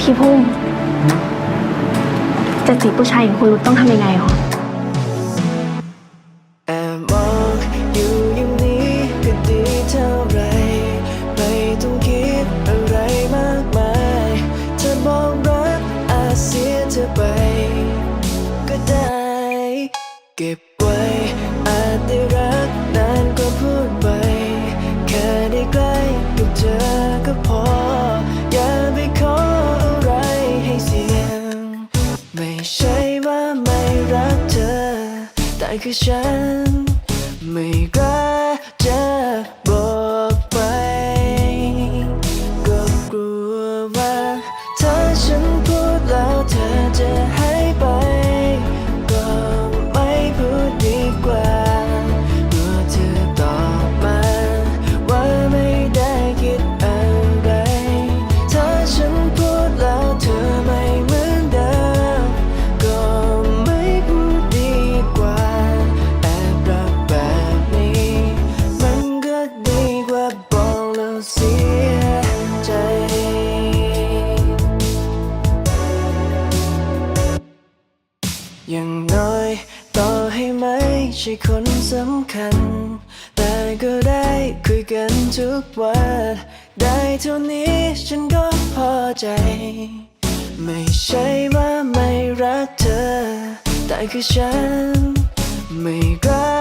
พี่พุ่มจะจีบผู้ชายอย่างคุณรุตต้องทำยังไงหรอแอบมองอยู่อย่างนี้ก็ดีเท่าไรไม่ต้องคิดอะไรมากมายเธอบอกรักอาจเสียเธอไปก็ได้เก็บไว้อาจได้รักนานกว่าพูดไปแค่ได้ใกล้กับเธอ แต่คื เสียใจอย่างน้อย ต่อให้ไม่ใช่คนสำคัญ แต่ก็ได้คุยกันทุกวัน ได้เท่านี้ฉันก็พอใจ ไม่ใช่ว่าไม่รักเธอ แต่คือฉัน ไม่กล้าจะ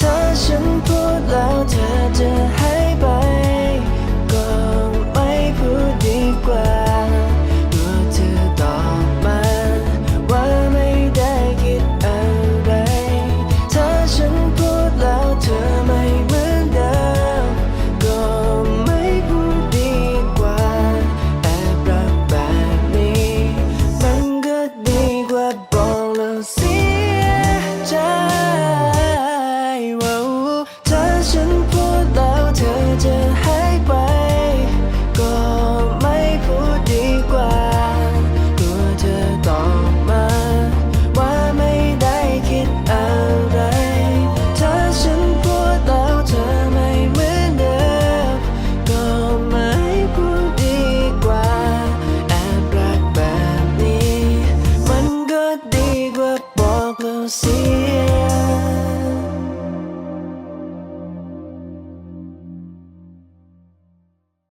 ถ้าฉันพูดแล้วเธอจะให้